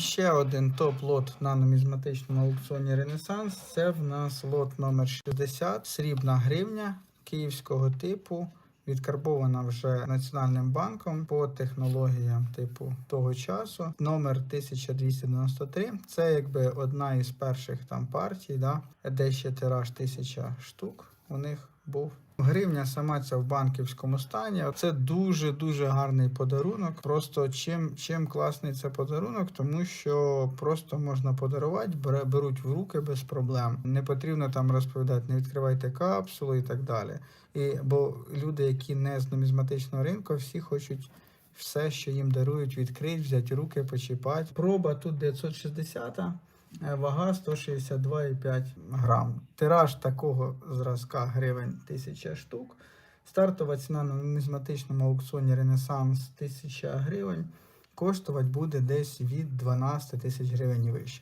ще один топ-лот на нумізматичному аукціоні Ренесанс. Це в нас лот номер 60, срібна гривня київського типу. Відкарбована вже Національним банком по технологіям типу того часу. Номер 1293. Це якби одна із перших там партій, да, де ще тираж 1000 штук у них був. Гривня сама ця в банківському стані. Це дуже дуже гарний подарунок. Просто чим, чим класний це подарунок, тому що просто можна подарувати, беруть в руки без проблем. Не потрібно там розповідати, не відкривайте капсулу і так далі. І, бо люди, які не з нумізматичного ринку, всі хочуть все, що їм дарують, відкрити, взяти руки, почіпати. Проба тут 960, е, вага 162,5 грам. Тираж такого зразка гривень 1000 штук. Стартова ціна на нумізматичному аукціоні Ренесанс 1000 гривень. Коштувати буде десь від 12 тисяч гривень вище.